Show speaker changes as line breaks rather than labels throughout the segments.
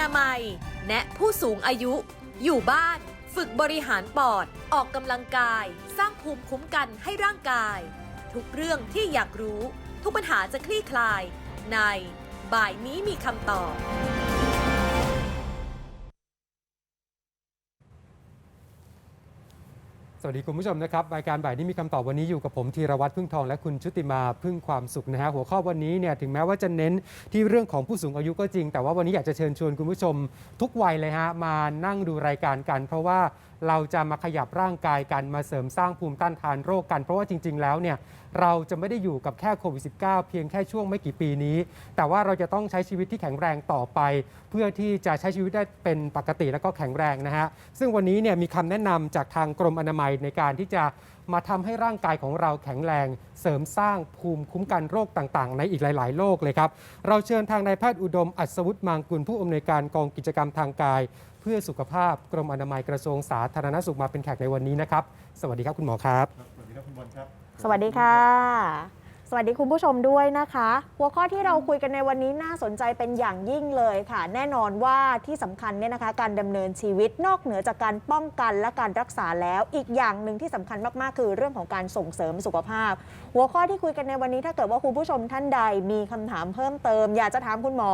นามัย แนะผู้สูงอายุ อยู่บ้าน ฝึกบริหารปอด ออกกำลังกาย สร้างภูมิคุ้มกันให้ร่างกาย ทุกเรื่องที่อยากรู้ ทุกปัญหาจะคลี่คลาย ใน บ่ายนี้มีคำตอบ
สวัสดีคุณผู้ชมนะครับรายการบ่ายนี้มีคำตอบวันนี้อยู่กับผมธีรวัตรพึ่งทองและคุณชุติมาพึ่งความสุขนะฮะหัวข้อวันนี้เนี่ยถึงแม้ว่าจะเน้นที่เรื่องของผู้สูงอายุก็จริง แต่ว่าวันนี้อยากจะเชิญชวนคุณผู้ชม ทุกวัยเลยฮะมานั่งดูรายการกัน เพราะว่าเราจะมาขยับร่างกายกันมาเสริมสร้างภูมิต้านทานโรคกัน เพราะว่าจริง ๆ แล้วเนี่ย เราจะไม่ได้อยู่กับแค่โควิด -19 เพียงแค่ช่วงไม่กี่ปีนี้ แต่ว่าเราจะต้องใช้ชีวิตที่แข็งแรงต่อไป เพื่อที่จะใช้ชีวิตได้เป็นปกติแล้วก็แข็งแรงนะฮะซึ่งวันนี้เนี่ยมีคำแนะนำจากทางกรมอนามัยในการที่จะมาทำให้ร่างกายของเราแข็งแรง เสริมสร้างภูมิคุ้มกันโรคต่างๆ ในอีกหลาย ๆ โรคเลยครับ เราเชิญทางนายแพทย์อุดม อัศวุฒิมางกุลผู้อำนวยการกองกิจกรรมทางกาย เพื่อสุขภาพกรมอนามัยกระทรวงสาธารณสุขมาเป็นแขกในวันนี้นะครับ สวัสดีครับคุณหมอครับ
สวัสดีครับคุณบอลครับ
สวัสดีค่ะ สวัสดีคุณผู้ชมด้วยนะคะ หัวข้อที่เราคุยกันในวันนี้น่าสนใจเป็นอย่างยิ่งเลยค่ะ แน่นอนว่าที่สำคัญเนี่ยนะคะ การดำเนินชีวิตนอกเหนือจากการป้องกันและการรักษาแล้ว อีกอย่างหนึ่งที่สำคัญมากๆ คือเรื่องของการส่งเสริมสุขภาพ หัวข้อที่คุยกันในวันนี้ถ้าเกิดว่าคุณผู้ชมท่านใดมีคำถามเพิ่มเติม อยากจะถามคุณหมอ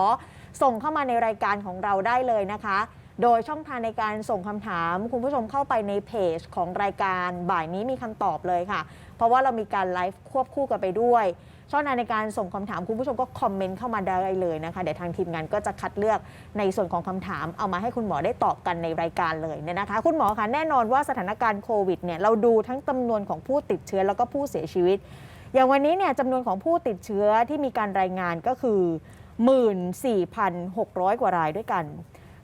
ส่งเข้ามาในรายการของเราได้เลยนะคะโดยช่องทางในการส่งคำถาม คุณผู้ชมเข้าไปในเพจของรายการบ่ายนี้มีคำตอบเลยค่ะ เพราะว่าเรามีการไลฟ์ควบคู่กันไปด้วย ช่องทางในการส่งคำถามคุณผู้ชมก็คอมเมนต์เข้ามาได้เลยนะคะ เดี๋ยวทางทีมงานก็จะคัดเลือกในส่วนของคำถามเอามาให้คุณหมอได้ตอบกันในรายการเลยเนี่ยนะคะ คุณหมอคะแน่นอนว่าสถานการณ์โควิดเนี่ยเราดูทั้งจำนวนของผู้ติดเชื้อแล้วก็ผู้เสียชีวิต อย่างวันนี้เนี่ยจำนวนของผู้ติดเชื้อที่มีการรายงานก็คือ 14,600 กว่ารายด้วยกัน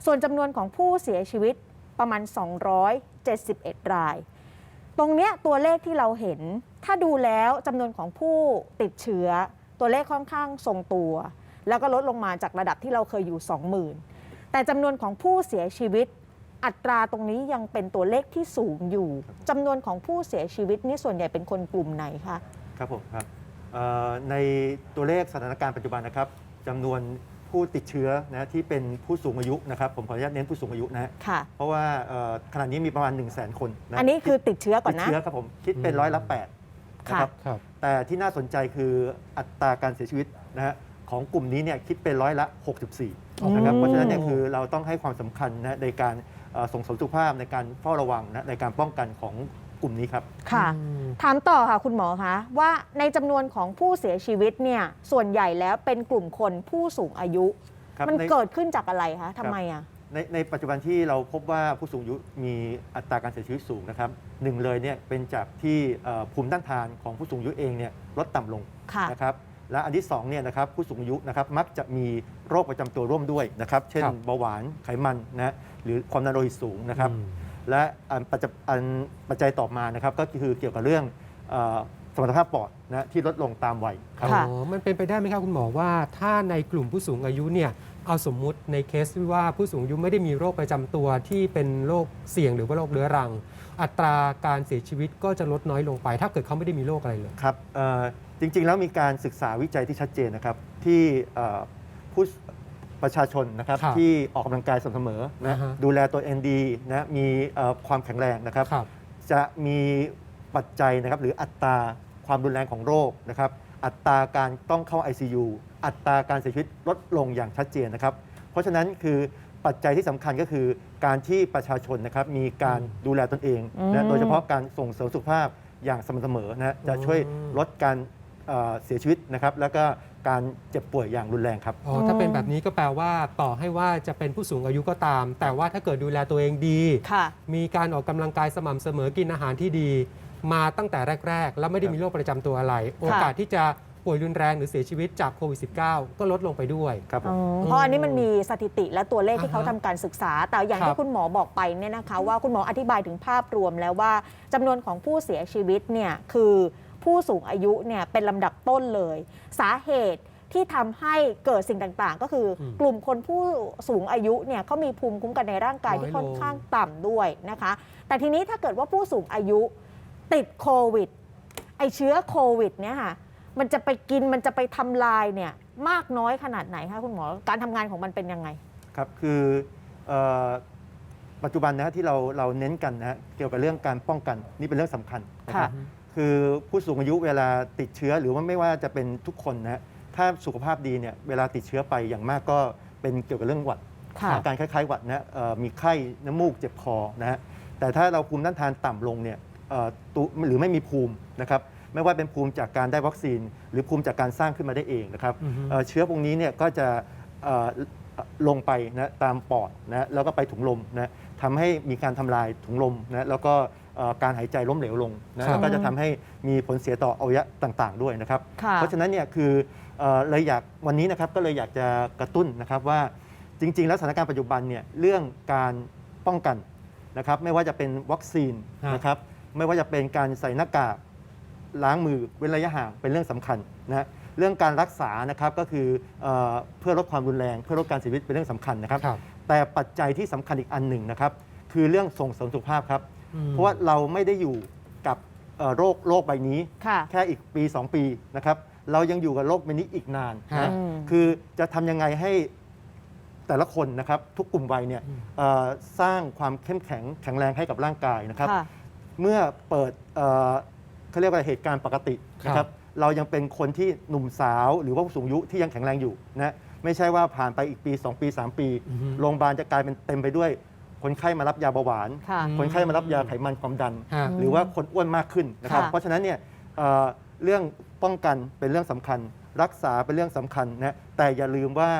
ส่วนจำนวนของผู้เสียชีวิตประมาณ 271 ราย ตรงเนี้ยตัวเลขที่เราเห็น ถ้าดูแล้วจำนวนของผู้ติดเชื้อ ตัวเลขค่อนข้างทรงตัว แล้วก็ลดลงมาจากระดับที่เราเคยอยู่ 20,000 แต่จำนวนของผู้เสียชีวิต อัตราตรงนี้ยังเป็นตัวเลขที่สูงอยู่จำนวนของผู้เสียชีวิตนี่ส่วนใหญ่เป็นคนกลุ่มไหนคะ
ครับผมครับเอ่อในตัวเลขสถานการณ์ปัจจุบันนะครับจำนวน ผู้ติดเชื้อนะที่เป็นผู้สูงอายุนะครับผมขออนุญาตเน้นผู้สูงอายุนะ
ค่ะ
เพราะว่าเอ่อขณะนี้มีประมาณ 1 0 0 0 0แคนนะ
อันนี้คือติดเชื้อก่อ
ติ
น
ด
นะ
เชื้อครับผมคิดเป็น
อืม
ร้อยละแปดนะครับ
ครับ
แต่ที่น่าสนใจคืออัตราการเสียชีวิตนะฮะของกลุ่มนี้เนี่ยคิดเป็นร้อยละ 64นะครับ
อืม
เพราะฉะนั้นเนี่ยคือเราต้องให้ความสำคัญนะในการเอ่อส่งเสริมสุขภาพในการเฝ้าระวังนะในการป้องกันของ กลุ่มนี้ครับ
ค่ะ
อืม
ถามต่อค่ะคุณหมอคะว่าในจำนวนของผู้เสียชีวิตเนี่ยส่วนใหญ่แล้วเป็นกลุ่มคนผู้สูงอายุ
ครับ
มัน
ใน
เกิดขึ้นจากอะไรคะทำไมอะ
ในในปัจจุบันที่เราพบว่าผู้สูงอายุมีอัตราการเสียชีวิตสูงนะครับหนึ่งเลยเนี่ยเป็นจากที่เอ่อภูมิต้านทานของผู้สูงอายุเองเนี่ยลดต่ำลง
ค่ะ
นะครับและอันที่สองเนี่ยนะครับผู้สูงอายุนะครับมักจะมีโรคประจำตัวร่วมด้วยนะครับเช่น
ครับ
เบาหวานไขมันนะหรือความดันโลหิตสูงนะครับ
อืม
และอันปัจจอันปัจจัยต่อมานะครับก็คือเกี่ยวกับเรื่องเอ่อสมรรถภาพปอดนะที่ลดลงตามวัยครับ
ค่ะ
อ๋อมันเป็นไปได้ไหมครับคุณหมอว่า ถ้าในกลุ่มผู้สูงอายุเนี่ยเอาสมมุติในเคสที่ว่าผู้สูงอายุไม่ได้มีโรคประจำตัวที่เป็นโรคเสี่ยงหรือว่าโรคเรื้อรัง อัตราการเสียชีวิตก็จะลดน้อยลงไป ถ้าเกิดเขาไม่ได้มีโรคอะไรเลย
ครับเอ่อจริงๆ แล้วมีการศึกษาวิจัยที่ชัดเจนนะครับ ที่เอ่อผู้ ประชาชนนะครับ
ครับ
ที่ออกกำลังกายสม่ำเสมอนะ
อ่าฮะ
ดูแลตัวเองดีนะมีเอ่อความแข็งแรงนะครับ
ครับ
จะมีปัจจัยนะครับหรืออัตราความรุนแรงของโรคนะครับ อัตราการต้องเข้า ICU อัตราการเสียชีวิตลดลงอย่างชัดเจนนะครับ เพราะฉะนั้นคือปัจจัยที่สำคัญก็คือการที่ประชาชนนะครับมีการดูแลตนเอง
อืม
นะโดยเฉพาะการส่งเสริมสุขภาพอย่างสม่ำเสมอนะจะช่วย
อืม
ลดการเอ่อเสียชีวิตนะครับ แล้วก็ การเจ็บป่วยอย่างรุนแรงครับ
อ๋อถ้าเป็นแบบนี้ก็แปลว่าต่อให้ว่าจะเป็นผู้สูงอายุก็ตาม แต่ว่าถ้าเกิดดูแลตัวเองดี
ค่ะ
มีการออกกำลังกายสม่ำเสมอกินอาหารที่ดี มาตั้งแต่แรก ๆ แล้วไม่ได้มีโรคประจำตัวอะไร โอกาสที่จะป่วยรุนแรงหรือเสียชีวิตจากโควิด -19 ก็ลดลงไปด้วย
ครับผม
อ๋อเพราะอันนี้มันมีสถิติและตัวเลขที่เขา
อ่าฮะ
ทำการศึกษา แต่อย่าง
ครับ
ที่คุณหมอบอกไปเนี่ยนะคะ ว่าคุณหมออธิบายถึงภาพรวมแล้วว่าจำนวนของผู้เสียชีวิตเนี่ยคือ ผู้สูงอายุเนี่ยเป็นลำดับต้นเลย สาเหตุที่ทำให้เกิดสิ่งต่างๆ ก็คืออ
ม
กลุ่มคนผู้สูงอายุเนี่ยเขามีภูมิคุ้มกันในร่างกาย
น้อย
ที่ค่อน
ลง
ข้างต่ำด้วยนะคะ แต่ทีนี้ถ้าเกิดว่าผู้สูงอายุติดโควิดไอเชื้อโควิดเนี่ยค่ะมันจะไปกินมันจะไปทำลายเนี่ยมากน้อยขนาดไหนคะคุณหมอการทำงานของมันเป็นยังไง
ครับคือเอ่อปัจจุบันนะฮะที่เราเราเน้นกันนะฮะเกี่ยวกับเรื่องการป้องกันนี่เป็นเรื่องสำคัญนะครับ
ค่ะ
คือผู้สูงอายุเวลาติดเชื้อหรือว่าไม่ว่าจะเป็นทุกคนนะฮะถ้าสุขภาพดีเนี่ยเวลาติดเชื้อไปอย่างมากก็เป็นเกี่ยวกับเรื่องหวัด
ค่ะ
อาการคล้ายๆหวัดนะเอ่อมีไข้น้ำมูกเจ็บคอนะฮะแต่ถ้าเราภูมิต้านทานต่ำลงเนี่ยเอ่อตุหรือไม่มีภูมินะครับไม่ว่าเป็นภูมิจากการได้วัคซีน หรือภูมิจากการสร้างขึ้นมาได้เองนะครับ
อือฮึ
เอ่อเชื้อพวกนี้เนี่ยก็จะเอ่อลงไปนะตามปอดนะแล้วก็ไปถุงลมนะทำให้มีการทำลายถุงลมนะแล้วก็เอ่อ การหายใจล้มเหลวลงนะแล้วก็จะทำให้มีผลเสียต่ออวัยวะต่างๆ ด้วยนะครับ
ค่ะ
เพราะฉะนั้นเนี่ยคือเอ่อเลยอยากวันนี้นะครับก็เลยอยากจะกระตุ้นนะครับว่าจริง ๆ แล้วสถานการณ์ปัจจุบันเนี่ยเรื่องการป้องกันนะครับไม่ว่าจะเป็นวัคซีน
ฮะ
นะครับไม่ว่าจะเป็นการใส่หน้ากากล้างมือเว้นระยะห่างเป็นเรื่องสำคัญนะฮะเรื่องการรักษานะครับก็คือเออเพื่อลดความรุนแรง เพื่อลดการเสียชีวิตเป็นเรื่องสำคัญนะครับ
ครับ
แต่ปัจจัยที่สำคัญอีกอันหนึ่งนะครับ คือเรื่องส่งเสริมสุขภาพครับ
อืม
เพราะว่าเราไม่ได้อยู่กับเอ่อโรคโรคใบนี้
ค่ะ
แค่อีกปี 2 ปีนะครับ เรายังอยู่กับโลกใบนี้อีกนาน
ฮะ
นะ
อืม
คือจะทำยังไงให้แต่ละคนนะครับ ทุกกลุ่มวัยเนี่ย
อืม
เอ่อสร้างความเข้มแข็งแข็งแรงให้กับร่างกายนะครับ
ค่ะ
เมื่อเปิดเอ่อเขาเรียกว่าเหตุการณ์ปกตินะค
ครั
รับบเรายังเป็นคนที่หนุ่มสาวหรือว่าผู้สูงอายุที่ยังแข็งแรงอยู่นะไม่ใช่ว่าผ่านไปอีกปี 2 ปี 3 ปี
อือฮึ
โรงพยาบาลจะกลายเป็นเต็มไปด้วย คนไข้มารับยาเบาหวาน
ค่ะ
อืม
คนไข้มารับยาไขมันความดัน
ฮะ
หรือว่าคนอ้วนมากขึ้นนะครับ
ค่ะ
เพราะฉะนั้นเนี่ยเอ่อเรื่องป้องกันเป็นเรื่องสำคัญ รักษาเป็นเรื่องสำคัญนะแต่อย่าลืมว่า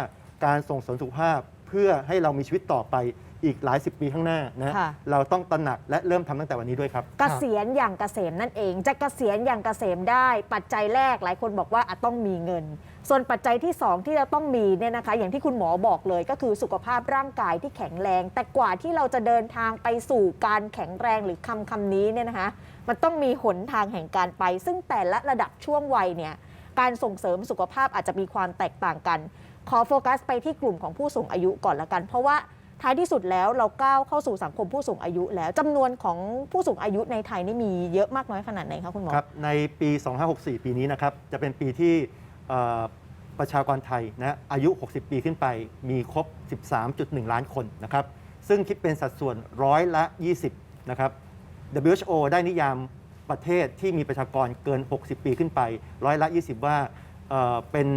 การส่งเสริมสุขภาพเพื่อให้เรามีชีวิตต่อไป อีกหลายสิบปีข้างหน้านะ
ค่ะ
เราต้องตระหนักและเริ่มทำตั้งแต่วันนี้ด้วยครับ
เกษียณอย่างเกษมนั่นเอง จะเกษียณอย่างเกษมได้ ปัจจัยแรกหลายคนบอกว่าอาจต้องมีเงิน ส่วนปัจจัยที่ 2 ที่จะต้องมีเนี่ยนะคะ อย่างที่คุณหมอบอกเลยก็คือสุขภาพร่างกายที่แข็งแรง แต่กว่าที่เราจะเดินทางไปสู่การแข็งแรงหรือคำคำนี้เนี่ยนะคะ มันต้องมีหนทางแห่งการไป ซึ่งแต่ละระดับช่วงวัยเนี่ยการส่งเสริมสุขภาพอาจจะมีความแตกต่างกัน ขอโฟกัสไปที่กลุ่มของผู้สูงอายุก่อนละกัน เพราะว่า ท้ายที่สุดแล้วเราก้าวเข้าสู่สังคมผู้สูงอายุแล้วจำนวนของผู้สูงอายุในไทยนี่มีเยอะมากน้อยขนาดไหนคะคุณหมอ
ครับในปี 2564 ปีนี้นะครับจะเป็นปีที่เอ่อประชากรไทยนะอายุ 60 ปีขึ้นไปมีครบ 13.1 ล้านคนนะครับซึ่งคิดเป็นสัดส่วนร้อยละ 20 นะครับ WHO ได้นิยามประเทศที่มีประชากรเกิน 60 ปีขึ้นไป ร้อยละ 20 ว่าเอ่อเป็น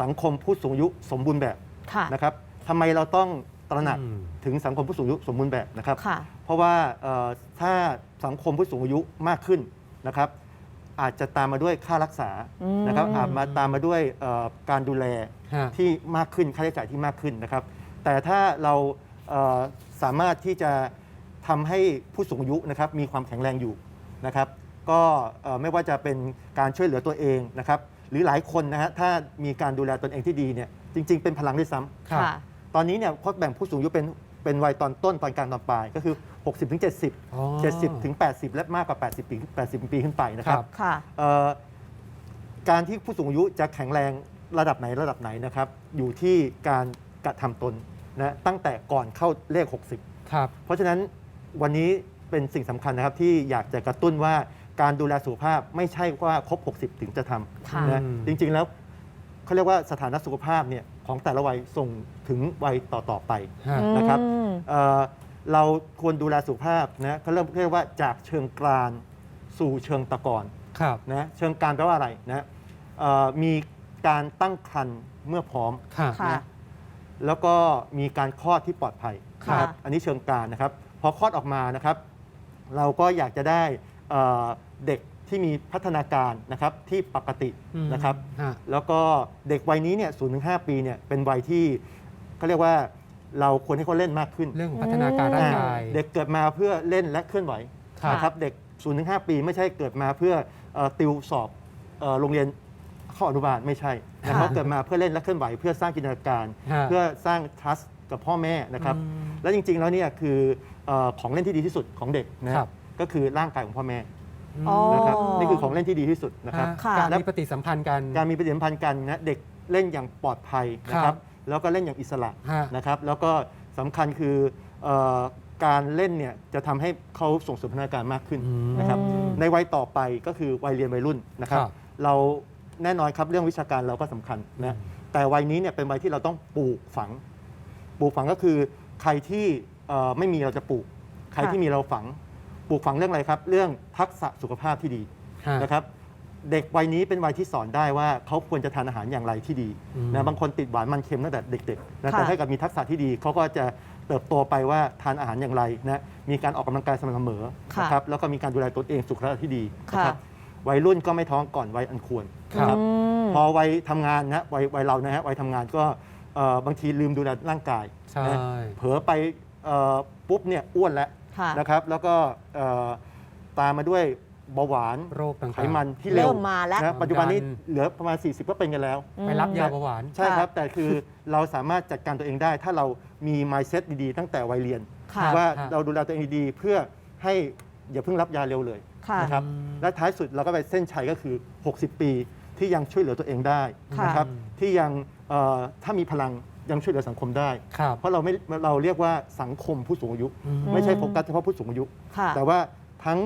สังคมผู้สูงอายุสมบูรณ์แบบ
ค่ะ
นะครับทำไมเราต้อง ตระหนัก
อืม
ถึงสังคมผู้สูงอายุสมบูรณ์แบบนะครับ
ค่ะ
เพราะว่าเอ่อถ้าสังคมผู้สูงอายุมากขึ้นนะครับ อาจจะตามมาด้วยค่ารักษา
อืม
นะครับอาจมาตามมาด้วยเอ่อการดูแล
ฮะ
ที่มากขึ้นค่าใช้จ่ายที่มากขึ้นนะครับ แต่ถ้าเราเอ่อสามารถที่จะทำให้ผู้สูงอายุนะครับมีความแข็งแรงอยู่นะครับ ก็เอ่อไม่ว่าจะเป็นการช่วยเหลือตัวเองนะครับ หรือหลายคนนะฮะถ้ามีการดูแลตนเองที่ดีเนี่ยจริง ๆ เป็นพลังด้วยซ้ำ
ครับ
ค่ะ
ตอนนี้เนี่ยเขาแบ่งผู้สูงอายุเป็นเป็นวัยตอนต้นตอนกลางตอนปลายก็คือ 60ถึง70
อ๋อ
70ถึง80 และมากกว่า 80 ปี80 ปีขึ้นไปนะครับ
ครับ
ค่ะ
เอ่อการที่ผู้สูงอายุจะแข็งแรงระดับไหนระดับไหนนะครับ อยู่ที่การกระทำตนนะตั้งแต่ก่อนเข้าเลข 60
ครับ
เพราะฉะนั้นวันนี้เป็นสิ่งสำคัญนะครับที่อยากจะกระตุ้นว่าการดูแลสุขภาพไม่ใช่ว่าครบ 60 ถึงจะท
ค่ะำ
นะ
อืม
จริงๆแล้วเขาเรียกว่าสถานะสุขภาพเนี่ย ของแต่ละวัยส่งถึงวัยต่อๆไป
ฮะ
นะครับ
อืม
เอ่อเราควรดูแลสุขภาพนะเขาเริ่มเรียกว่าจากเชิงกรานสู่เชิงตะกอน
ครับ
นะเชิงกรานแปลว่าอะไรนะเอ่อมีการตั้งครรภ์เมื่อพร้อม
ค่ะ
ค่ะ
นะแล้วก็มีการคลอดที่ปลอดภัย
ค่ะ
นะครับอันนี้เชิงกรานนะครับ พอคลอดออกมานะครับ เราก็อยากจะได้เอ่อเด็ก ที่มีพัฒนาการนะครับที่ปกตินะครับ
ฮะ
แล้วก็เด็กวัยนี้เนี่ยศูนย์ถึงห้าปีเนี่ยเป็นวัยที่เขาเรียกว่าเราควรให้เขาเล่นมากขึ้น
เรื่องพัฒนาการร่างกาย
เด็กเกิดมาเพื่อเล่นและเคลื่อนไหว
ครับ
นะครับเด็ก0ูนถึงหปีไม่ใช่เกิดมาเพื่อเอ่อติวสอบเอ่อโรงเรียนเข้าอนุบาลไม่ใช่นะ
ค่ะ
เขาเกิดมาเพื่อเล่นและเคลื่อนไหว เพื่อสร้างจินตนาการ
ฮะ
เพื่อสร้าง trust กับพ่อแม่นะครับ
อืม
และจริงๆแล้วเนี่ยคือเออของเล่นที่ดีที่สุดของเด็กนะครับ ก็คือร่างกายของพ่อแม่
อ๋อ
นะครับนี่คือของเล่นที่ดีที่สุดนะครับ
ฮะ
ค่ะ
การมีปฏิสัมพันธ์กัน
การมีปฏิสัมพันธ์กันนะเด็กเล่นอย่างปลอดภัยนะค
ครั
รับบแล้วก็เล่นอย่างอิสระ
ฮะ
นะครับ แล้วก็สำคัญคือเอ่อการเล่นเนี่ยจะทำให้เขาส่งเสริมพัฒนาการมากขึ้น
อืม
นะครับ
อืม
ในวัยต่อไปก็คือวัยเรียนวัยรุ่นนะครับ
ครับ
เราแน่นอนครับเรื่องวิชาการเราก็สำคัญนะแต่วัยนี้เนี่ยเป็นวัยที่เราต้องปลูกฝัง ปลูกฝังก็คือใครที่เอ่อไม่มีเราจะปลูก ใคร
ค่ะ
ที่มีเราฝัง ปลูกฝังเรื่องอะไรครับ เรื่องทักษะสุขภาพที่ดี
ฮะ
นะครับ เด็กวัยนี้เป็นวัยที่สอนได้ว่าเขาควรจะทานอาหารอย่างไรที่ดี
อืม
นะบางคนติดหวานมันเค็มตั้งแต่เด็กๆนะ
ค่ะ
แต่ถ้าเกิดมีทักษะที่ดีเขาก็จะเติบโตไปว่าทานอาหารอย่างไรนะมีการออกกำลังกายสม่ำเสมอ
ค่ะ
นะครับแล้วก็มีการดูแลตนเองสุขภาพที่ดีนะ
ค่ะ
ครับวัยรุ่นก็ไม่ท้องก่อนวัยอันควร
ครับ
อืม
พอวัยทำงานนะวัยวัยเรานะฮะวัยทำงานก็เอ่อบางทีลืมดูแลร่างกาย
ใช่
นะเผลอไปเอ่อปุ๊บเนี่ยอ้วนแล้ว
ค่ะ
นะครับแล้วก็เอ่อตามมาด้วยเบาหวาน
โรคต่างๆ
ไขมันที่เร็ว
เริ่มมาแล้ว
นะปัจจุบันนี้
ความดัน
เหลือประมาณ 40 ก็เป็นกันแล้ว
ไปรับยาเบาหวาน
ใช่ครับ
ค่ะ
แต่คือเราสามารถจัดการตัวเองได้ ถ้าเรามี mindset ดีๆ ตั้งแต่วัยเรียน
ค่ะ
ว่า
ครับ
เราดูแลตัวเองดีๆเพื่อให้อย่าเพิ่งรับยาเร็วเลย
ค่ะ
นะครับ
อืม
และท้ายสุดเราก็ไปเส้นชัยก็คือ 60 ปีที่ยังช่วยเหลือตัวเองได้
ค่ะ
นะครับ
อืม
ที่ยังเอ่อถ้ามีพลัง ยังช่วยเหลือสังคมได้
ครับ
เพราะเราไม่เราเรียกว่าสังคมผู้สูงอายุ
อืม
ไม่ใช่โฟกัสเฉพาะผู้สูงอายุ
ค่ะ
แต่ว่าทั้ง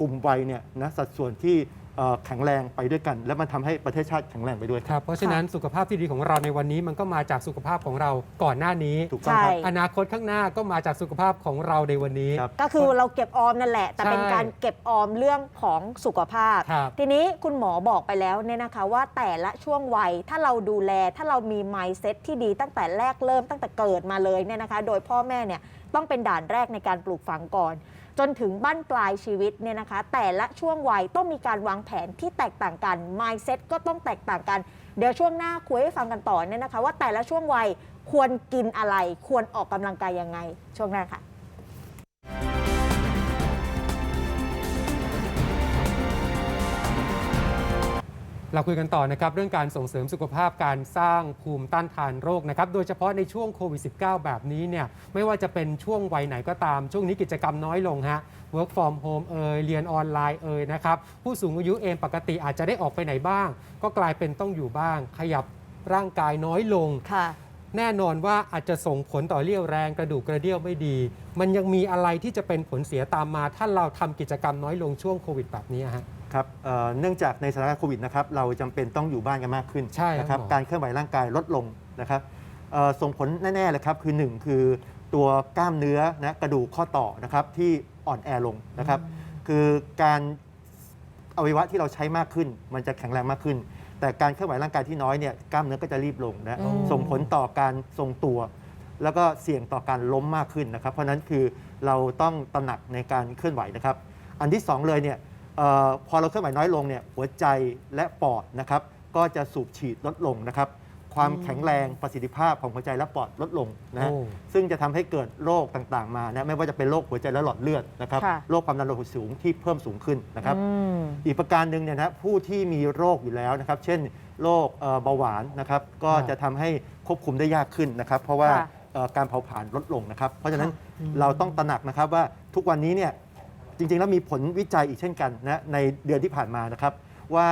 กลุ่มวัยเนี่ยนะสัดส่วนที่ เอ่อแข็งแรงไปด้วยกัน และมันทำให้ประเทศชาติแข็งแรงไปด้วย
ครับเพราะฉะนั้นสุขภาพที่ดีของเราในวันนี้มันก็มาจากสุขภาพของเราก่อนหน้านี้
ถูกต้องครับ
ใช่
อนาคตข้างหน้าก็มาจากสุขภาพของเราในวันนี้
ครับ
ก็คือเราเก็บออมนั่นแหละ แต่เป็น
ใช่
การเก็บออมเรื่องของสุขภาพ
ครับ
ทีนี้คุณหมอบอกไปแล้วเนี่ยนะคะว่าแต่ละช่วงวัยถ้าเราดูแลถ้าเรามี mindset ที่ดีตั้งแต่แรกเริ่มตั้งแต่เกิดมาเลยเนี่ยนะคะ โดยพ่อแม่เนี่ยต้องเป็นด่านแรกในการปลูกฝังก่อน จนถึงบั้นปลายชีวิตเนี่ยนะคะ แต่ละช่วงวัยต้องมีการวางแผนที่แตกต่างกัน mindset ก็ต้องแตกต่างกัน เดี๋ยวช่วงหน้าคุยให้ฟังกันต่อเนี่ยนะคะ ว่าแต่ละช่วงวัยควรกินอะไร ควรออกกำลังกายยังไง ช่วงหน้าค่ะ
เราคุยกันต่อนะครับเรื่องการส่งเสริมสุขภาพการสร้างภูมิต้านทานโรคนะครับโดยเฉพาะในช่วงโควิด -19 แบบนี้เนี่ยไม่ว่าจะเป็นช่วงวัยไหนก็ตาม ช่วงนี้กิจกรรมน้อยลงฮะ work from home เอยเรียนออนไลน์เอยนะครับผู้สูงอายุเองปกติอาจจะได้ออกไปไหนบ้าง ก็กลายเป็นต้องอยู่บ้าง ขยับร่างกายน้อยลง
ค่ะ
แน่นอนว่าอาจจะส่งผลต่อเรี่ยวแรงกระดูกกระเดี่ยวไม่ดี มันยังมีอะไรที่จะเป็นผลเสียตามมา ถ้าเราทำกิจกรรมน้อยลงช่วงโควิดแบบนี้ฮะ
ครับเอ่อเนื่องจากในสถานการณ์โควิดนะครับเราจำเป็นต้องอยู่บ้านกันมากขึ้น
ใช่ครับ
นะครับ
หมอ
การเคลื่อนไหวร่างกายลดลงนะครับเอ่อส่งผลแน่ๆเลยครับคือ1คือตัวกล้ามเนื้อนะกระดูกข้อต่อนะครับที่อ่อนแอลงนะครับ คือการอวัยวะที่เราใช้มากขึ้น มันจะแข็งแรงมากขึ้น แต่การเคลื่อนไหวร่างกายที่น้อยเนี่ยกล้ามเนื้อก็จะรีบลงนะ
อืม
ส่งผลต่อการทรงตัว แล้วก็เสี่ยงต่อการล้มมากขึ้นนะครับ เพราะฉะนั้นคือเราต้องตระหนักในการเคลื่อนไหวนะครับ อันที่สองเลยเนี่ยเออ พอเราเคลื่อนไหวน้อยลงเนี่ยหัวใจและปอดนะครับก็จะสูบฉีดลดลงนะครับ ความแข็งแรงประสิทธิภาพของหัวใจและปอดลดลงนะฮะ
โอ้
ซึ่งจะทำให้เกิดโรคต่างๆมานะไม่ว่าจะเป็นโรคหัวใจและหลอดเลือดนะครับ
ค่ะ
โรคความดันโลหิตสูงที่เพิ่มสูงขึ้นนะครับ
อืม
อีกประการหนึ่งเนี่ยนะผู้ที่มีโรคอยู่แล้วนะครับ เช่นโรคเอ่อเบาหวานนะครับ ก็
ครับ
จะทำให้ควบคุมได้ยากขึ้นนะครับ เพราะว่า
ค่ะ
เอ่อการเผาผลาญลดลงนะครับ เพราะฉะนั้น
อืม
เราต้องตระหนักนะครับว่าทุกวันนี้เนี่ย จริงๆ แล้วมีผลวิจัยอีกเช่นกันนะในเดือนที่ผ่านมานะครับ ว่า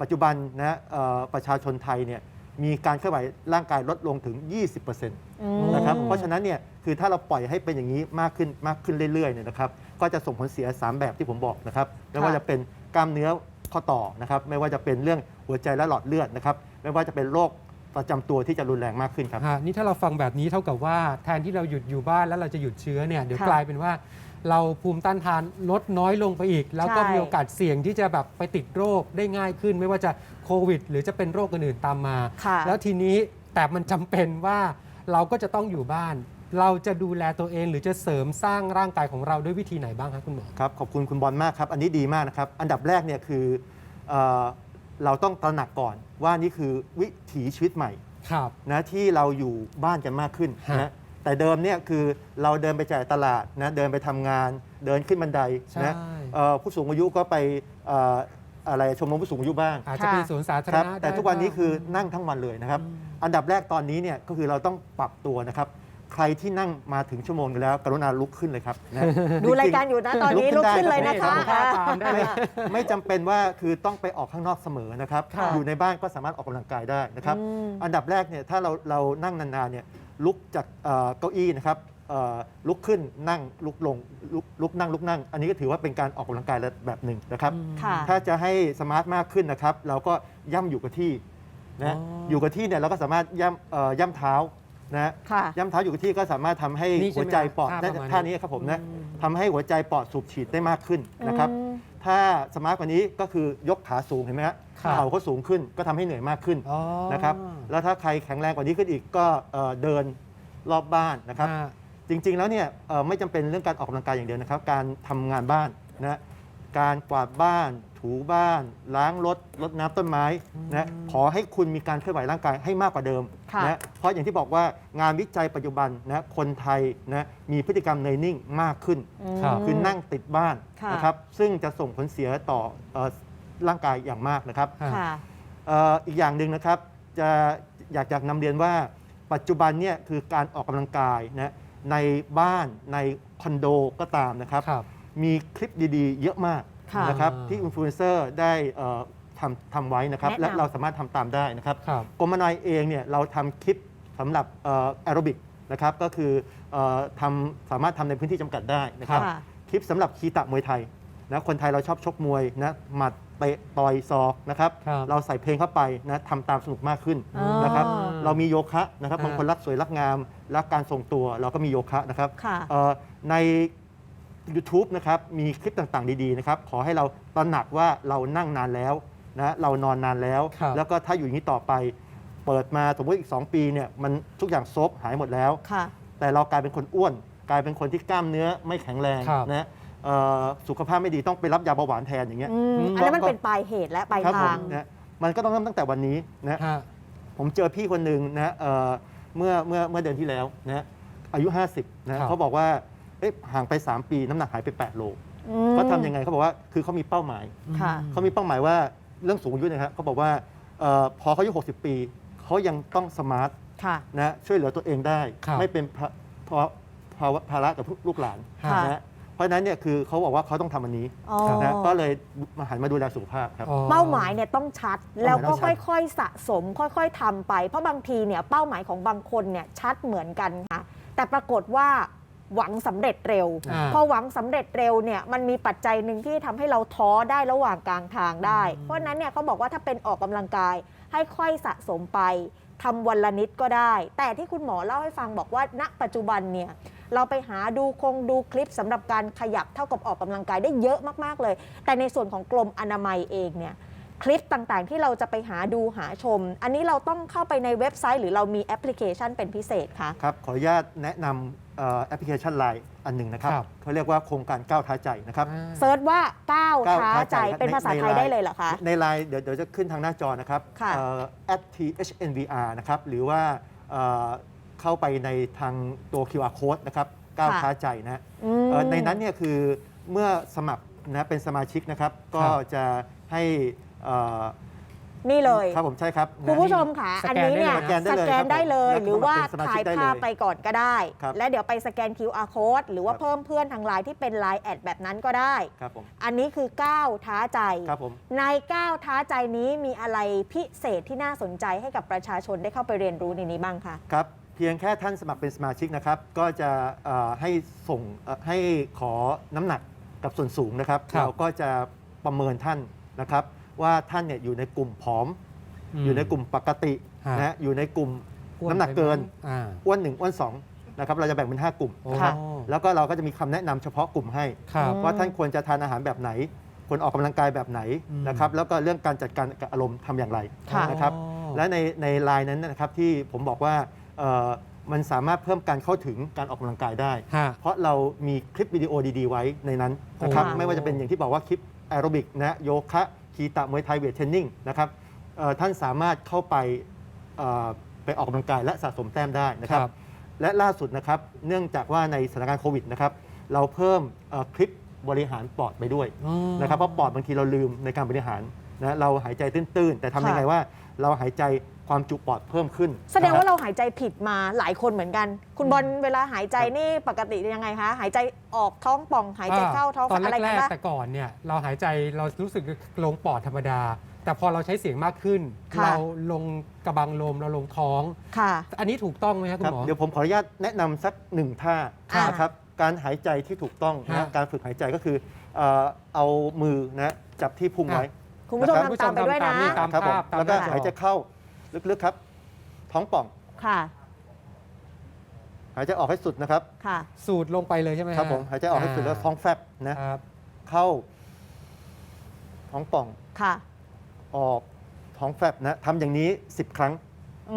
ปัจจุบันนะเอ่อประชาชนไทยเนี่ยมีการเคลื่อนไหวร่างกายลดลงถึง 20%นะครับเพราะฉะนั้นเนี่ยคือถ้าเราปล่อยให้เป็นอย่างนี้มากขึ้นมากขึ้นเรื่อยๆเนี่ยนะครับก็จะส่งผลเสีย 3 แบบที่ผมบอกนะครับไม่ว่าจะเป็นกล้ามเนื้อข้อต่อนะครับไม่ว่าจะเป็นเรื่องหัวใจและหลอดเลือดนะครับไม่ว่าจะเป็นโรคประจำตัวที่จะรุนแรงมากขึ้นครับ
ฮะนี่ถ้าเราฟังแบบนี้เท่ากับว่าแทนที่เราหยุดอยู่บ้านแล้วเราจะหยุดเชื้อเนี่ยเดี๋ยว
ค่ะ
กลายเป็นว่า เราภูมิต้านทานลดน้อยลงไปอีก แล้วก็
ใช่
มีโอกาสเสี่ยงที่จะแบบไปติดโรคได้ง่ายขึ้น ไม่ว่าจะโควิด หรือจะเป็นโรคอื่นๆตามมา
ค่ะ
แล้วทีนี้แต่มันจำเป็นว่าเราก็จะต้องอยู่บ้าน เราจะดูแลตัวเองหรือจะเสริมสร้างร่างกายของเราด้วยวิธีไหนบ้างครับคุณหมอ
ครับขอบคุณคุณบอลมากครับ อันนี้ดีมากนะครับ อันดับแรกเนี่ยคือเออเราต้องตระหนักก่อนว่านี่คือวิถีชีวิตใหม่
ครับ
นะที่เราอยู่บ้านกันมากขึ้น
ฮะ
นะ แต่เดิมเนี่ยคือเราเดินไปจ่ายตลาดนะเดินไปทำงาน เดินขึ้นบันได
ใช่
นะเอ่อผู้สูงอายุก็ไปเอ่ออะไรชมรมผู้สูงอายุบ้าง
อาจจะเป็นสวนสาธาร
ครับ
ณะ
แต่
ได้
ทุกวันนี้
บ้าง
คือนั่งทั้งวันเลยนะครับ อันดับแรกตอนนี้เนี่ยก็คือเราต้องปรับตัวนะครับ ใครที่นั่งมาถึงชั่วโมงหนึงแล้ว กรุณาลุกขึ้นเลยครับนะ
ดูรายการอยู่นะตอนนี้ลุกขึ้นเลยนะคะ
ลุกขึ้นได้ครับได้เลย
ไม่ไม่จำเป็นว่าคือต้องไปออกข้างนอกเสมอนะครับ
ค่ะ
อยู่ในบ้านก็สามารถออกกำลังกายได้นะครับ
อืม
อันดับแรกเนี่ยถ้าเราเรานั่งนานๆเนี่ย ลุกจากเอ่อเก้าอี้นะครับเอ่อลุกขึ้นนั่งลุกลงลุกลุกนั่งลุกนั่ง อันนี้ก็ถือว่าเป็นการออกกำลังกายแบบหนึ่งนะครับ
ค่ะ
ถ้าจะให้สมาร์ทมากขึ้นนะครับ เราก็ย่ำอยู่กับที่นะ
อ๋ออ
อยู่กับที่เนี่ยเราก็สามารถย่ำเอ่อย่ำเท้านะฮะ
ค่ะ
ย่ำเท้าอยู่กับที่ก็สามารถทำให้
นี่ใช่
หัว
ไหม
ใจปอด
ท่า
ได้
ประมาณ
ท่า
นี้
นี้ครับผมนะ
อืม
ทำให้หัวใจปอดสูบฉีดได้มากขึ้นนะครับ
อืม
ถ้าสมาร์ทกว่านี้ก็คือยกขาสูงเห็นไหมฮะ
ครับ
เข่าเขาสูงขึ้นก็ทำให้เหนื่อยมากขึ้น
อ๋อ
นะครับแล้วถ้าใครแข็งแรงกว่านี้ขึ้นอีกก็เอ่อเดินรอบบ้านนะครับ
ฮะ
จริงๆ แล้วเนี่ยเอ่อไม่จำเป็นเรื่องการออกกำลังกายอย่างเดียวนะครับ การทำงานบ้านนะ การกวาดบ้าน ถูบ้าน ล้างรถรดน้ำต้นไม้นะขอให้คุณมีการเคลื่อนไหวร่างกายให้มากกว่าเดิม
ค่ะ
นะเพราะอย่างที่บอกว่างานวิจัยปัจจุบันนะคนไทยนะมีพฤติกรรมเนยนิ่งมากขึ้น
ครับ
คือนั่งติดบ้าน
ค่ะ
นะครับซึ่งจะส่งผลเสียต่อเอ่อร่างกายอย่างมากนะครับ
ฮะ
ค่ะ
เอ่ออีกอย่างหนึ่งนะครับจะอยากอยากนำเรียนว่าปัจจุบันเนี่ยคือการออกกำลังกายนะในบ้านในคอนโดก็ตามนะครับ
ครับ
มีคลิปดีๆ เยอะมาก
ค่ะ
นะครับ
อ่า
ที่อินฟลูเอนเซอร์ได้เอ่อทำทำไว้นะครับ
แนะนำ
และเราสามารถทำตามได้นะครับ
ครับ
กรมนายเองเนี่ยเราทำคลิปสำหรับแอโรบิกนะครับก็คือเออทำสามารถทำในพื้นที่จำกัดได้นะครับ
ค่ะ
คลิปสำหรับคีตะมวยไทยนะคนไทยเราชอบชกมวยนะหมัดเตะต่อยศอกนะครับ
ครับ
เราใส่เพลงเข้าไปนะทำตามสนุกมากขึ้น
อ๋อ
นะครับเรามีโยคะนะครับ
อ่า
บางคนรักสวยรักงามรักการทรงตัวเราก็มีโยคะนะครับ
ค่ะ
เอ่อใน YouTube นะครับมีคลิปต่างๆ ดีๆนะครับขอให้เราตระหนักว่าเรานั่งนานแล้วนะเรานอนนานแล้ว
ครับ
แล้วก็ถ้าอยู่อย่างนี้ต่อไป เปิดมาสมมติอีก 2 ปีเนี่ยมันทุกอย่างซบหายหมดแล้ว
ค่ะ
แต่เรากลายเป็นคนอ้วน กลายเป็นคนที่กล้ามเนื้อไม่แข็งแรง
ครับ
นะเอ่อสุขภาพไม่ดีต้องไปรับยาเบาหวานแทนอย่างเงี้ย
อืม
อืม
อันนั้นมันเป็นปลายเหตุและปลาย
ครับผ
ทามง
นะมันก็ต้องเริ่มตั้งแต่วันนี้นะ
ฮะ
ผมเจอพี่คนหนึ่งนะเอ่อเมื่อเมื่อเมื่อเดือนที่แล้วนะอายุ 50นะครับเขาบอกว่าเอ๊ะห่างไป 3 ปีน้ำหนักหายไป 8 โล
อืม
เขาทำยังไงเขาบอกว่าคือเขามีเป้าหมาย
ค่ะ
เขามีเป้าหมายว่าเรื่องสูงอายุนะครับเขาบอกว่าเออพอเขาอายุ 60 ปี เขายังต้องสมาร์ท
ค่ะ
นะช่วยเหลือตัวเองได้
ครับ
ไม่เป็นภาภาภาวะภาระกับลูกหลาน
ค่ะ
นะเพราะฉะนั้นเนี่ยคือเขาบอกว่าเขาต้องทำอันนี้
อ๋อ
นะก็เลยมาหันมาดูแลสุขภาพครับ
อ๋อ
เป้าหมายเนี่ยต้องชัดแล้วก็
ต้องชัด
ค่อยๆสะสม ค่อยๆทำไป เพราะบางทีเนี่ยเป้าหมายของบางคนเนี่ยชัดเหมือนกันค่ะแต่ปรากฏว่า หวังสำเร็จเร็ว
อ่า
พอหวังสำเร็จเร็วเนี่ยมันมีปัจจัยหนึ่งที่ทำให้เราท้อได้ระหว่างกลางทางได้ เพราะฉะนั้นเนี่ยเขาบอกว่าถ้าเป็นออกกำลังกาย ให้ค่อยสะสมไปทำวันละนิดก็ได้ แต่ที่คุณหมอเล่าให้ฟังบอกว่าณปัจจุบันเนี่ยเราไปหาดูคงดูคลิปสำหรับการขยับเท่ากับออกกำลังกายได้เยอะมากๆเลย แต่ในส่วนของกรมอนามัยเองเนี่ยคลิปต่างๆ ที่เราจะไปหาดูหาชม อันนี้เราต้องเข้าไปในเว็บไซต์ หรือเรามีแอปพลิเคชันเป็นพิเศษคะ
ครับ ขออนุญาตแนะนำเอ่อ แอปพลิเคชันไลน์อันหนึ่งนะครับ
ครับ
เขาเรียกว่าโครงการก้าวท้าใจนะครับ
อ่า
เซิร์ชว่าก้าว
ก้าว
ท้า
ท้า
ใจ
ใจครับ
เป็นภาษา
ใน
ไทย
ใน
ได้เลยเหรอคะ
ในไลน์เดี๋ยวเดี๋ยวจะขึ้นทางหน้าจอนะครับ
ค่ะ
เอ่อ @thnvr นะครับหรือว่าเอ่อเข้าไปในทางตัว QR code นะครับก้าว
ค่ะ
ท้าใจนะ
อืม
เอ่อในนั้นเนี่ยคือเมื่อสมัครนะเป็นสมาชิกนะครับ ก็
ครับ
จะให้เอ่อ
นี่เลย
ครับผมใช่ครับ
คุณผู้ชม
นะ
ค่ะ
ส
อัน
แกน
นี้เนี่ย
ได้เลยนะ
สแกนได้เลย
สแกนได้เลย
ครับผม
หรือว่า
แล้วก็เป็นสมาชิ
ถ่าย
กได้
ภาพ
เลย
ไปก่อนก็ได้
ครับ
แล้วเดี๋ยวไปสแกน QR code หรือว่า
ครับ
เพิ่มเพื่อนทางไลน์ที่เป็นไลน์แอดแบบนั้นก็ได้
ครับผม
อันนี้คือก้าวท้าใจ
ครับผม
ในก้าวท้าใจนี้มีอะไรพิเศษที่น่าสนใจให้กับประชาชนได้เข้าไปเรียนรู้ในนี้บ้างคะ
ครับเพียงแค่ท่านสมัครเป็นสมาชิกนะครับ ก็จะเอ่อให้ส่งเอ่อให้ขอน้ำหนักกับส่วนสูงนะครับ
ครับ
เราก็จะประเมินท่านนะครับ ว่าท่านเนี่ยอยู่ในกลุ่มผอม
ม
อยู่ในกลุ่มปกติ
ฮะ
นะอยู่ในกลุ่ม
อ้ว
น้ำหนักเกิน
ไปไหมอ่า
อ้วนหนึ่งอ้วนสองนะครับเราจะแบ่งเป็น 5 กลุ่ม
โอ้
นะครับแล้วก็เราก็จะมีคำแนะนำเฉพาะกลุ่มให้
ครับ
อืม
ว่าท่านควรจะทานอาหารแบบไหนควรออกกำลังกายแบบไหน
อืม
นะครับแล้วก็เรื่องการจัดการกับอารมณ์ทำอย่างไร
ค่ะ
นะครับ
อ๋อ
และในในไลน์นั้นนะครับที่ผมบอกว่าเอ่อมันสามารถเพิ่มการเข้าถึงการออกกำลังกายได้
ฮะ
เพราะเรามีคลิปวิดีโอดี ๆ ไว้ในนั้นนะครับ
โอ้
ไม่ว่าจะเป็นอย่างที่บอกว่าคลิปแอโรบิกนะโยคะ คีตะมวยไทยเวทเทรนนิ่งนะครับเอ่อท่านสามารถเข้าไปเอ่อไปออกกำลังกายและสะสมแต้มได้นะครับ
ครับ
และล่าสุดนะครับเนื่องจากว่าในสถานการณ์โควิดนะครับเราเพิ่มเอ่อคลิปบริหารปอดไปด้วย
อืม
นะครับเพราะปอดบางทีเราลืมในการบริหารนะเราหายใจตื้นๆ แต่ทำยังไง
ค่ะ
ว่าเราหายใจ ความจุปอดเพิ่มขึ้น
แสดงว่า
นะคบ
เราหายใจผิดมาหลายคนเหมือนกัน คุณบอลเวลาหายใจนี่ปกติยังไงคะ หายใจออกท้องป่องหายใจเข้าท้อง
ตอน
อะไร
แร
กัน
ก
บ้าง
ๆแต่ก่อนเนี่ยเราหายใจเรารู้สึกลงปอดธรรมดา แต่พอเราใช้เสียงมากขึ้น
ค่ะ
เราลงกระบังลมเราลงท้อง
ค่ะ
อันนี้ถูกต้องไหมครับคุ
ค
ณ
รับ
หมอ
เดี๋ยวผมขออนุญาตแนะนำสักหนึ่งท่า
ค่ะ
นะครับการหายใจที่ถูกต้อง
ฮะ
นะการฝึกหายใจก็คือเอ่อเอามือนะจับที่พุงไว้
คุณผู้ชม
นะครับ
ทำตามไปด้วยนะ
ตาม
ครับผม
ภาพตาม
แล้วก็
หน้าจอ
หายใจเข้า ลึกๆครับ ท้องป่อง
ค่ะ
หายใจออกให้สุดนะครับ
ค่ะ
สูดลงไปเลยใช่ไหมฮะ
ครับผมหายใจออกให้สุดแล้วท้องแฟบนะ
ครับ
เข้า ท้องป่อง
ค่ะ
ออกท้องแฟบนะทำอย่างนี้ 10 ครั้ง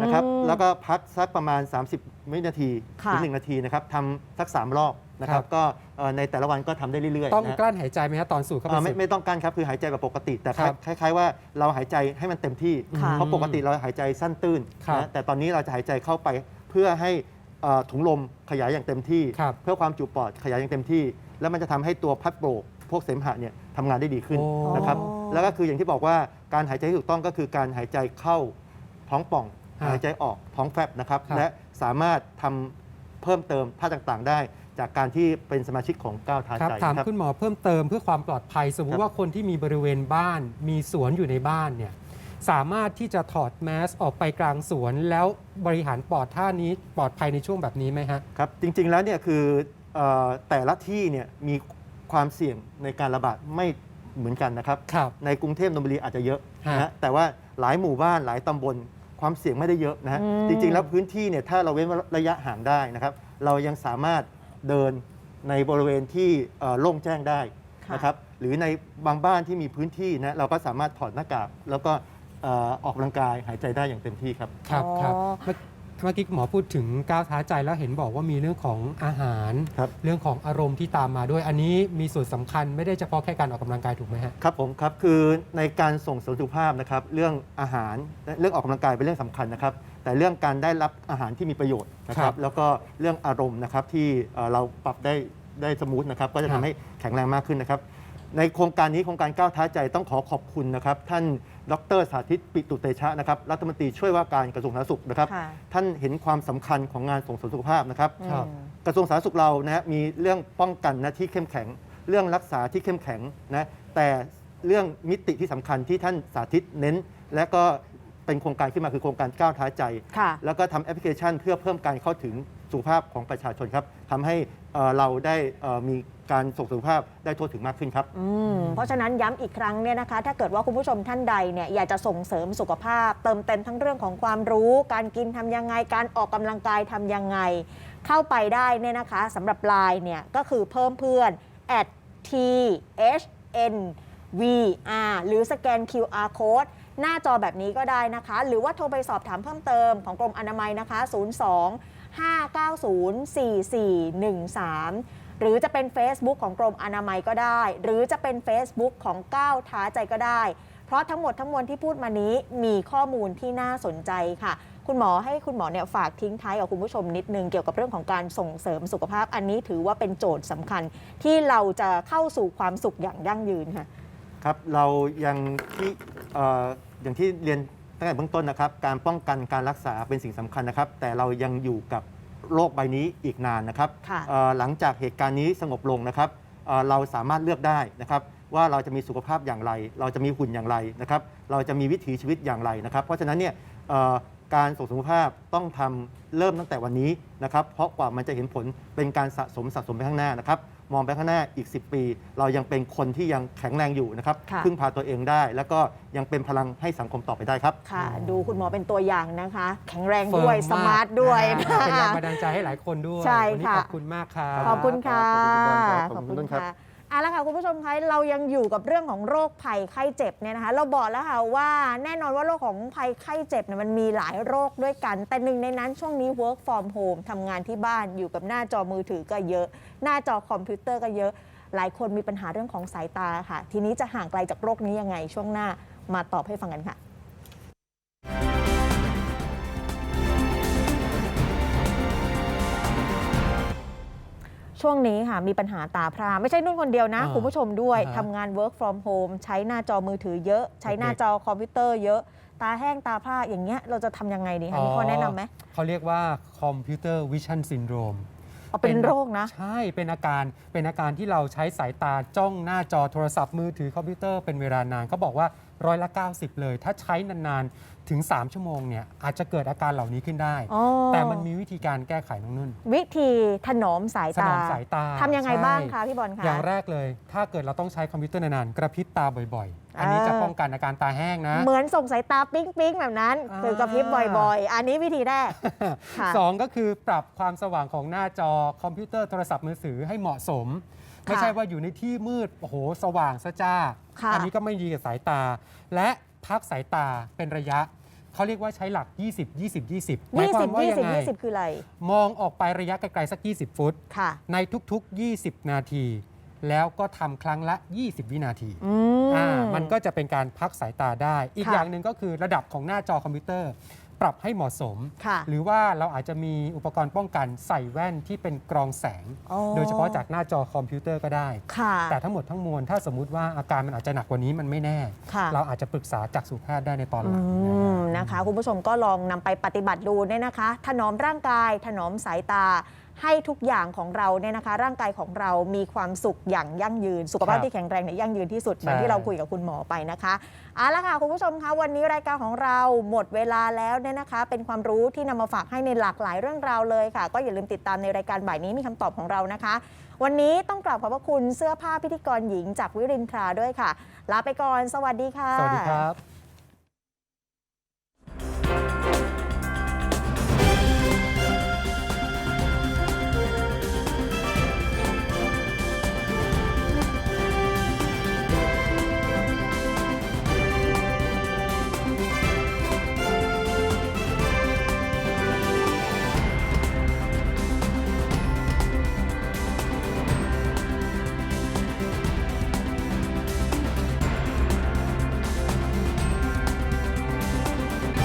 นะครับ
อืม
แล้วก็พักสักประมาณ 30 วินาที
ค่ะ
ถึง1นาทีนะครับทำสัก 3 รอบ นะครับก็เอ่อในแต่ละวันก็ทำได้เรื่อยๆ
ต้อง
นะ
กลั้นหายใจไหมฮะตอนสูดเข้าไป
เอ่อไม่
สุด
ไม่ต้องกั้นครับคือหายใจแบบปกติ แต่
ครับ
คล้าย ๆ ว่าเราหายใจให้มันเต็มที่
ค่ะ
เพราะปกติเราหายใจสั้นตื้น
ครับ
นะแต่ตอนนี้เราจะหายใจเข้าไปเพื่อให้เอ่อถุงลมขยายอย่างเต็มที่
ครับ
เพื่อความจุปอดขยายอย่างเต็มที่ แล้วมันจะทำให้ตัวพัดโบกพวกเสมหะเนี่ยทำงานได้ดีขึ้น
โอ้
นะครับ
อ๋อ
แล้วก็คืออย่างที่บอกว่าการหายใจที่ถูกต้องก็คือการหายใจเข้าท้องป่อง
ฮะ
หายใจออกท้องแฟบนะครับ
ครับ
และสามารถทำเพิ่มเติมท่าต่างๆ ได้ จากการที่เป็นสมาชิกของก้าวท้า
ครับ
ใจ
ถาม
ครับ
คุณหมอเพิ่มเติมเพื่อความปลอดภัย สมมุ
ครั
ติ
บ
ว่าคนที่มีบริเวณบ้าน มีสวนอยู่ในบ้านเนี่ยสามารถที่จะถอดแมสออกไปกลางสวน แล้วบริหารปลอดท่านี้ปลอดภัยในช่วงแบบนี้ไหมฮะ
ครับจริงๆแล้วเนี่ยคือเออแต่ละที่เนี่ยมีความเสี่ยงในการระบาดไม่เหมือนกันนะครับ
ครับ
ในกรุงเทพนนทบุรีอาจจะเยอะ
ฮะ
นะฮะแต่ว่าหลายหมู่บ้านหลายตำบลความเสี่ยงไม่ได้เยอะนะฮะ
อืม
จริงๆแล้วพื้นที่เนี่ยถ้าเราเว้นระยะห่างได้นะครับ เรายังสามารถ เดินในบริเวณที่เอ่อโล่งแจ้งได้
ค่ะ
นะครับหรือในบางบ้านที่มีพื้นที่นะเราก็สามารถถอดหน้ากากแล้วก็เอ่อออกกำลังกายหายใจได้อย่างเต็มที่ครับ
ครับ
อ๋อ
ครับ เมื่อเมื่อกี้คุณหมอพูดถึงก้าวท้าใจแล้วเห็นบอกว่ามีเรื่องของอาหาร
ครับ
เรื่องของอารมณ์ที่ตามมาด้วย อันนี้มีส่วนสำคัญไม่ได้เฉพาะแค่การออกกำลังกายถูกไหมฮะ
ครับผมครับคือในการส่งเสริมสุขภาพนะครับเรื่องอาหารและเรื่องออกกำลังกายเป็นเรื่องสำคัญนะครับ แต่เรื่องการได้รับอาหารที่มีประโยชน์นะค
ครั
รับบแล้วก็เรื่องอารมณ์นะครับที่เอ่อเราปรับได้ได้สมูทนะครับก็จะ
ครั
ทำ
บ
ให้แข็งแรงมากขึ้นนะครับ ในโครงการนี้โครงการก้าวท้าใจต้องขอขอบคุณนะครับ ท่าน ดรสาธิตปิตุเตชะนะครับรัฐมนตรีช่วยว่าการกระทรวงสาธารณสุขนะครับ
ค่ะ
ท่านเห็นความสำคัญของงานส่งเสริมสุขภาพนะครับ
ครับ
อืม
กระทรวงสาธารณสุขเรานะฮะมีเรื่องป้องกันนะที่เข้มแข็ง เรื่องรักษาที่เข้มแข็งนะแต่เรื่องมิติที่สำคัญที่ท่านสาธิตเน้น และก็เป็นโครงการขึ้นมาคือโครงการก้าวท้าใจ
ค่ะ
แล้วก็ทำแอปพลิเคชันเพื่อเพิ่มการเข้าถึงสุขภาพของประชาชนครับทำให้เอ่อเราได้เอ่อมี การส่งสุขภาพได้ทั่วถึงมากขึ้นครับ
อืมเพราะฉะนั้นย้ำอีกครั้งเนี่ยนะคะ ถ้าเกิดว่าคุณผู้ชมท่านใดเนี่ยอยากจะส่งเสริมสุขภาพ เติมเต็มทั้งเรื่องของความรู้ การกินทำยังไง การออกกำลังกายทำยังไง เข้าไปได้เนี่ยนะคะสำหรับไลน์เนี่ยก็คือเพิ่มเพื่อน at t h n v r หรือสแกน QR code หน้าจอแบบนี้ก็ได้นะคะ หรือว่าโทรไปสอบถามเพิ่มเติมของกรมอนามัยนะคะ 02 590 4413 หรือจะเป็น Facebook ของกรมอนามัยก็ได้ หรือจะเป็น Facebook ของก้าวท้าใจก็ได้ เพราะทั้งหมดทั้งมวลที่พูดมานี้มีข้อมูลที่น่าสนใจค่ะ คุณหมอให้คุณหมอเนี่ยฝากทิ้งท้ายกับคุณผู้ชมนิดนึงเกี่ยวกับเรื่องของการส่งเสริมสุขภาพ อันนี้ถือว่าเป็นโจทย์สำคัญ ที่เราจะเข้าสู่ความสุขอย่างยั่งยืนค่ะ
ครับเรายังที่อออย่างที่เรียนตั้งแต่เบื้องต้นนะครับ การป้องกันการรักษาเป็นสิ่งสำคัญนะครับ แต่เรายังอยู่กับ โรคใบนี้อีกนานนะครับ
ค่ะ
เอ่อหลังจากเหตุการณ์นี้สงบลงนะครับเอ่อเราสามารถเลือกได้นะครับ ว่าเราจะมีสุขภาพอย่างไร เราจะมีหุ่นอย่างไรนะครับ เราจะมีวิถีชีวิตอย่างไรนะครับ เพราะฉะนั้นเนี่ยเอ่อการส่งเสริมสุขภาพต้องทำเริ่มตั้งแต่วันนี้นะครับ เพราะกว่ามันจะเห็นผลเป็นการสะสมสะสมไปข้างหน้านะครับ มองไปข้างหน้าอีก 10 ปี เรายังเป็นคนที่ยังแข็งแรงอยู่นะครับ
ค่ะ
พึ่งพาตัวเองได้ แล้วก็ยังเป็นพลังให้สังคมต่อไปได้ครับ
ค่ะ ดูคุณหมอเป็นตัวอย่างนะคะ แข็งแรงด้วย
เฟิ
ส
ม
มาร์ทด้วย
นะ
นะ
ฮะเป็นแรง
คะ
บันดาลใจให้หลายคนด้วย
ใช่
วันี้
ค่ะ
ขอบคุณมากครับ
ขอบคุณค่ะ
ขอบคุณคุณต้นครับ เอา
ละ
ค่ะคุณผู้ชมคะเรายังอยู่กับเรื่องของโรคภัยไข้เจ็บเนี่ยนะคะเราบอกแล้วค่ะว่าแน่นอนว่าโรคของภัยไข้เจ็บเนี่ยมันมีหลายโรคด้วยกัน แต่หนึ่งในนั้นช่วงนี้ work from home ทำงานที่บ้าน
อยู่กับหน้าจ
อมือถือก็เยอะ หน้าจอคอมพิวเตอร์ก็เยอะ หลายคนมีปัญหาเรื่องของสายตาค่ะ ทีนี้จะห่างไกลจากโรคนี้ยังไงช่วงหน้ามาตอบให้ฟังกันค่ะำงาน work from home ใช้หน้าจอมือถือเยอะ ใช้หน้าจอคอมพิวเตอร์เยอะตาแห้งตาพร่าอย่างเงี้ยเราจะทำยังไงดีคะมีข้อแนะนำไหม
เขาเรียกว่าคอมพิวเตอร์วิชั่นซินโดรม
เอาเป็นโรคนะ
ใช่ เป็นอาการ เป็นอาการที่เราใช้สายตาจ้องหน้าจอโทรศัพท์มือถือคอมพิวเตอร์เป็นเวลานานเขาบอกว่าร้อยละ 90 เลย ถ้าใช้นานๆ ถึง 3 ชั่วโมงเนี่ยอาจจะเกิดอาการเหล่านี้ขึ้นได้
อ๋อ
แต่มันมีวิธีการแก้ไขน้องนุ่น
วิธีถนอมสาย
ส
ตา
นอมสายตา
ทำยังไงบ้าง
ใช่
คะพี่บอลคะ
อย่างแรกเลย ถ้าเกิดเราต้องใช้คอมพิวเตอร์นานๆกระพริบตาบ่อยๆ อันนี้
อ่า
จะป้องกันอาการตาแห้งนะ
เหมือนส่งสายตาปิ๊งปิ๊งๆแบบนั้น
อ่า
คือกระพริบบ่อยๆ อันนี้วิธีแรก ค่ะ
สองก็คือปรับความสว่างของหน้าจอคอมพิวเตอร์โทรศัพท์มือถือให้เหมาะสม ไม่ใช่ว่าอยู่ในที่มืด โอ้โห สว่างซะจ้า
ค่ะ
อันี้ก็ไม่ดีกับสายตา และพักสายตาเป็นระยะ เขาเรียกว่าใช้หลัก 20 20 20หมายความ
20
ว่ายังไง
20 20 คืออะไร
มองออกไประยะไกลๆสัก 20 ฟุต
ค่ะ
ในทุกๆ 20 นาที แล้วก็ทำครั้งละ 20 วินาที
อื
อ่ามันก็จะเป็นการพักสายตาได้ อีก
ค่ะ
อย่างหนึ่งก็คือระดับของหน้าจอคอมพิวเตอร์ ปรับให้เหมาะสม
ค่ะ
หรือว่าเราอาจจะมีอุปกรณ์ป้องกันใส่แว่นที่เป็นกรองแสง
อ๋อ
โดยเฉพาะจากหน้าจอคอมพิวเตอร์ก็ได้
ค่ะ
แต่ทั้งหมดทั้งมวลถ้าสมมุติว่าอาการมันอาจจะหนักกว่านี้มันไม่แน่
ค่ะ
เราอาจจะปรึกษาจากสูแพทย์ได้ในตอนห
อื
ลัง
มนะคะ คุณผู้ชมก็ลองนำไปปฏิบัติดูเนี่ยนะคะ ถนอมร่างกาย ถนอมสายตา ให้ทุกอย่างของเราเนี่ยนะคะ ร่างกายของเรามีความสุขอย่างยั่งยืน สุขภาพ
ครับ
ที่แข็งแรงเนี่ยยั่งยืนที่สุดเหมือน
ใช่
ที่เราคุยกับคุณหมอไปนะคะเอาละค่ะคุณผู้ชมคะวันนี้รายการของเราหมดเวลาแล้วเนี่ยนะคะ เป็นความรู้ที่นำมาฝากให้ในหลากหลายเรื่องราวเลยค่ะ ก็อย่าลืมติดตามในรายการบ่ายนี้มีคำตอบของเรานะคะ วันนี้ต้องกราบขอบพระคุณเสื้อผ้าพิธีกรหญิงจากวิรินทราด้วยค่ะ ลาไปก่อน สวัสดีค่ะ
สวัสดีครับ